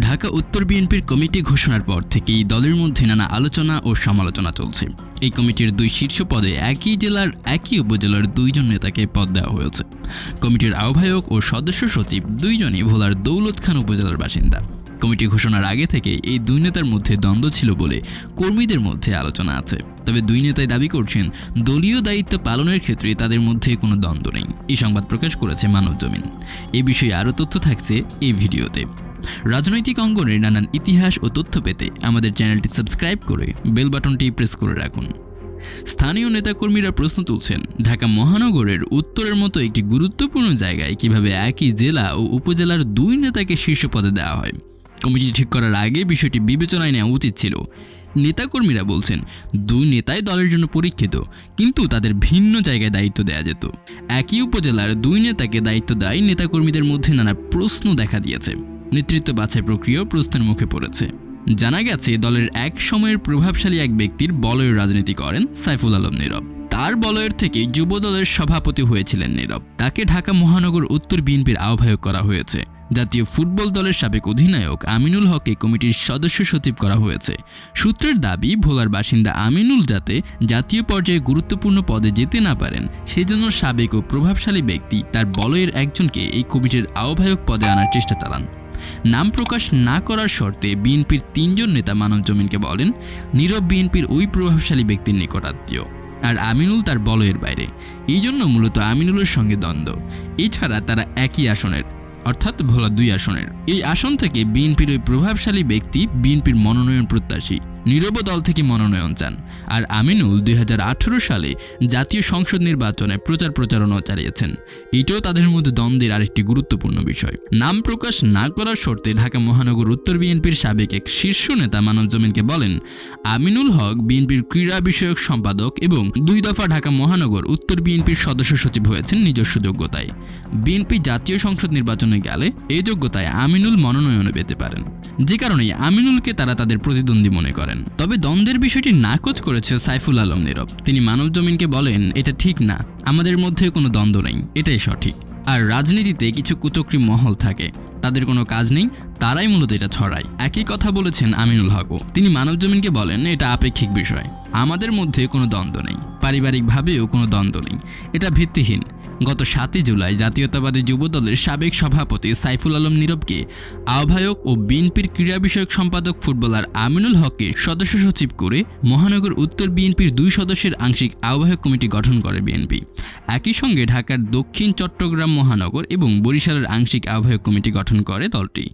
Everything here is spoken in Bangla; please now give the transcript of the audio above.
ঢাকা উত্তর বিএনপির কমিটি ঘোষণার পর থেকেই দলের মধ্যে নানা আলোচনা ও সমালোচনা চলছে। এই কমিটির দুই শীর্ষ পদে একই জেলার একই উপজেলার দুইজন নেতাকে পদ দেওয়া হয়েছে। কমিটির আহ্বায়ক ও সদস্য সচিব দুইজনই ভোলার দৌলত খান উপজেলার বাসিন্দা। কমিটি ঘোষণার আগে থেকে এই দুই নেতার মধ্যে দ্বন্দ্ব ছিল বলে কর্মীদের মধ্যে আলোচনা আছে। তবে দুই নেতাই দাবি করছেন, দলীয় দায়িত্ব পালনের ক্ষেত্রে তাদের মধ্যে কোনো দ্বন্দ্ব নেই। এই সংবাদ প্রকাশ করেছে মানব জমিন এই বিষয়ে আরও তথ্য থাকছে এই ভিডিওতে। রাজনৈতিক অঙ্গনের নানান ইতিহাস ও তথ্য পেতে আমাদের চ্যানেলটি সাবস্ক্রাইব করে বেল বাটনটি প্রেস করে রাখুন। স্থানীয় নেতাকর্মীরা প্রশ্ন তুলছেন, ঢাকা মহানগরের উত্তরের মতো একটি গুরুত্বপূর্ণ জায়গায় কীভাবে একই জেলা ও উপজেলার দুই নেতাকে শীর্ষ পদে দেওয়া হয়? কমিটি ঠিক করার আগে বিষয়টি বিবেচনায় নেওয়া উচিত ছিল। নেতাকর্মীরা বলছেন, দুই নেতাই দলের জন্য পরীক্ষিত, কিন্তু তাদের ভিন্ন জায়গায় দায়িত্ব দেওয়া যেত। একই উপজেলার দুই নেতাকে দায়িত্ব দেয় নেতাকর্মীদের মধ্যে নানা প্রশ্ন দেখা দিয়েছে। নেতৃত্ব বাছাই প্রক্রিয়াও প্রশ্নের মুখে পড়েছে। জানা গেছে, দলের এক সময়ের প্রভাবশালী এক ব্যক্তির বলয়ের রাজনীতি করেন সাইফুল আলম নীরব। তার বলয়ের থেকে যুব দলের সভাপতি হয়েছিলেন নীরব। তাকে ঢাকা মহানগর উত্তর বিএনপির আহ্বায়ক করা হয়েছে। জাতীয় ফুটবল দলের সাবেক অধিনায়ক আমিনুল হককে কমিটির সদস্য সচিব করা হয়েছে। সূত্রের দাবি, ভোলার বাসিন্দা আমিনুল যাতে জাতীয় পর্যায়ে গুরুত্বপূর্ণ পদে যেতে না পারেন, সেজন্য সাবেক ও প্রভাবশালী ব্যক্তি তার বলয়ের একজনকে এই কমিটির আহ্বায়ক পদে আনার চেষ্টা চালান। নাম প্রকাশ না করার শর্তে বিএনপির তিনজন নেতা মানব জমিনকে বলেন, নীরব বিএনপির ওই প্রভাবশালী ব্যক্তির নিকট আত্মীয় আর আমিনুল তার বলয়ের বাইরে। এই জন্য মূলত আমিনুলের সঙ্গে দ্বন্দ্ব। এছাড়া তারা একই আসনের, অর্থাৎ ভোলা দুই আসনের। এই আসন থেকে বিএনপির ওই প্রভাবশালী ব্যক্তি বিএনপির মনোনয়ন প্রত্যাশী। নীরব দল থেকে মনোনয়ন চান। আর আমিনুল দুই হাজার আঠারো সালে জাতীয় সংসদ নির্বাচনে প্রচার প্রচারণাও চালিয়েছেন। এটাও তাদের মধ্যে দ্বন্দ্বের আরেকটি গুরুত্বপূর্ণ বিষয়। নাম প্রকাশ না করার শর্তে ঢাকা মহানগর উত্তর বিএনপির সাবেক এক শীর্ষ নেতা মানব জমিনকে বলেন, আমিনুল হক বিএনপির ক্রীড়া বিষয়ক সম্পাদক এবং দুই দফা ঢাকা মহানগর উত্তর বিএনপির সদস্য সচিব হয়েছেন নিজস্ব যোগ্যতায়। বিএনপি জাতীয় সংসদ নির্বাচনে গেলে এই যোগ্যতায় আমিনুল মনোনয়নে পেতে পারেন। যে কারণে আমিনুলকে তারা তাদের প্রতিদ্বন্দ্বী মনে করেন। তবে দ্বন্দ্বের বিষয়টি নাকচ করেছে সাইফুল আলম নীরব। তিনি মানব জমিনকে বলেন, এটা ঠিক না। আমাদের মধ্যে কোনো দ্বন্দ্ব নেই। এটাই সঠিক। আর রাজনীতিতে কিছু কুচক্রি মহল থাকে। তাদের কোনো কাজ নেই। তারাই মূলত এটা ছড়ায়। একই কথা বলেছেন আমিনুল হকও তিনি মানব জমিনকে বলেন, এটা আপেক্ষিক বিষয়। আমাদের মধ্যে কোনো দ্বন্দ্ব নেই। পারিবারিকভাবেও কোনো দ্বন্দ্ব নেই। এটা ভিত্তিহীন। গত সাতই জুলাই জাতীয়তাবাদী যুবদলের সাবেক সভাপতি সাইফুল আলম নীরবকে আহ্বায়ক ও বিএনপির ক্রীড়া বিষয়ক সম্পাদক ফুটবলার আমিনুল হককে সদস্য সচিব করে মহানগর উত্তর বিএনপির দুই সদস্যের আংশিক আহ্বায়ক কমিটি গঠন করে বিএনপি। একই সঙ্গে ঢাকার দক্ষিণ চট্টগ্রাম মহানগর এবং বরিশালের আংশিক আহ্বায়ক কমিটি গঠন করে দলটি।